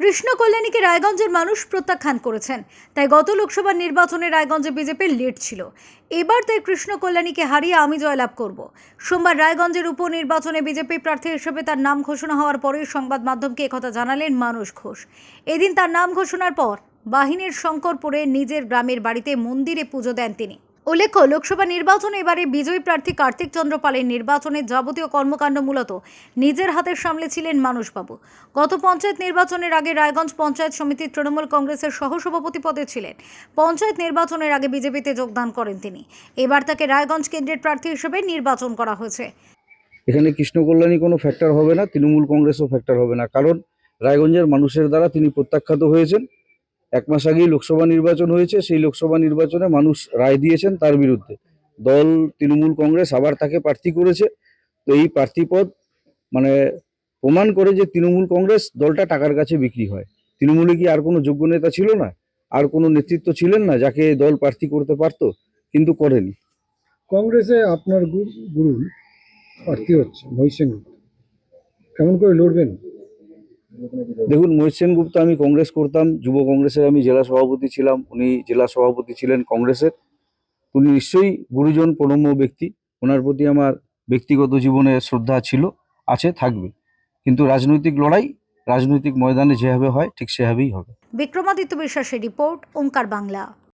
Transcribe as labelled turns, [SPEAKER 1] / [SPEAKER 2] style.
[SPEAKER 1] কৃষ্ণ কল্যাণীকে রায়গঞ্জের মানুষ প্রত্যাখ্যান করেছেন। তাই গত লোকসভা নির্বাচনে রায়গঞ্জে বিজেপির লিড ছিল। এবার তাই কৃষ্ণ কল্যাণীকে হারিয়ে আমি জয়লাভ করব। সোমবার রায়গঞ্জের উপনির্বাচনে বিজেপি প্রার্থী হিসেবে তার নাম ঘোষণা হওয়ার পরেই সংবাদ মাধ্যমকে একথা জানালেন মানুষ ঘোষ। এদিন তার নাম ঘোষণার পর বাহিনীর শঙ্করপুরে নিজের গ্রামের বাড়িতে মন্দিরে পুজো দেন তিনি। উল্লেখ্য, লোকসভা নির্বাচনে এবারে বিজয়ী প্রার্থী কার্তিক চন্দ্র পালের নির্বাচনের যাবতীয় কর্মকাণ্ড মূলত নিজের হাতের সামলেছিলেন মানুষবাবু। গত পঞ্চায়েত নির্বাচনের আগে রায়গঞ্জ পঞ্চায়েত সমিতির তৃণমূল কংগ্রেসের সহসভাপতি পদে ছিলেন। পঞ্চায়েত নির্বাচনের আগে বিজেপিতে যোগদান করেন তিনি। এবার তাকে রায়গঞ্জ কেন্দ্রের প্রার্থী হিসেবে নির্বাচন করা হয়েছে।
[SPEAKER 2] এখানে কৃষ্ণ কল্যাণী কোনো ফ্যাক্টর হবে না, তৃণমূল কংগ্রেসও ফ্যাক্টর হবে না। কারণ রায়গঞ্জের মানুষের দ্বারা তিনি প্রত্যাখ্যাত হয়েছেন। এক মাস আগেই লোকসভা নির্বাচন হয়েছে, সেই লোকসভা নির্বাচনে মানুষ রায় দিয়েছেন তার বিরুদ্ধে। দল, তৃণমূল কংগ্রেস আবার তাকে প্রার্থী করেছে। তো এই প্রার্থী পদ মানে প্রমাণ করে যে তৃণমূল কংগ্রেস দলটা টাকার কাছে বিক্রি হয়। তৃণমূলে কি আর কোনো যোগ্য নেতা ছিল না? আর কোনো নেতৃত্ব ছিলেন না যাকে দল প্রার্থী করতে পারতো, কিন্তু করেনি।
[SPEAKER 3] কংগ্রেসে আপনার গুরু প্রার্থী হচ্ছে মহিষেন কেমন করে লড়বেন?
[SPEAKER 2] দেখুন মহিত সেনগুপ্ত আমি কংগ্রেস করতাম, যুব কংগ্রেসের আমি জেলা সভাপতি ছিলাম, উনি জেলা সভাপতি ছিলেন কংগ্রেসের। উনি নিশ্চয়ই গুরুজন, প্রণম্য ব্যক্তি, ওনার প্রতি আমার ব্যক্তিগত জীবনে শ্রদ্ধা ছিল, আছে, থাকবে। কিন্তু রাজনৈতিক লড়াই, রাজনৈতিক ময়দানে যেভাবে হয়, ঠিক সেভাবেই হবে।
[SPEAKER 1] বিক্রমাদিত্য বিশ্বাসের রিপোর্ট, ওঙ্কার বাংলা।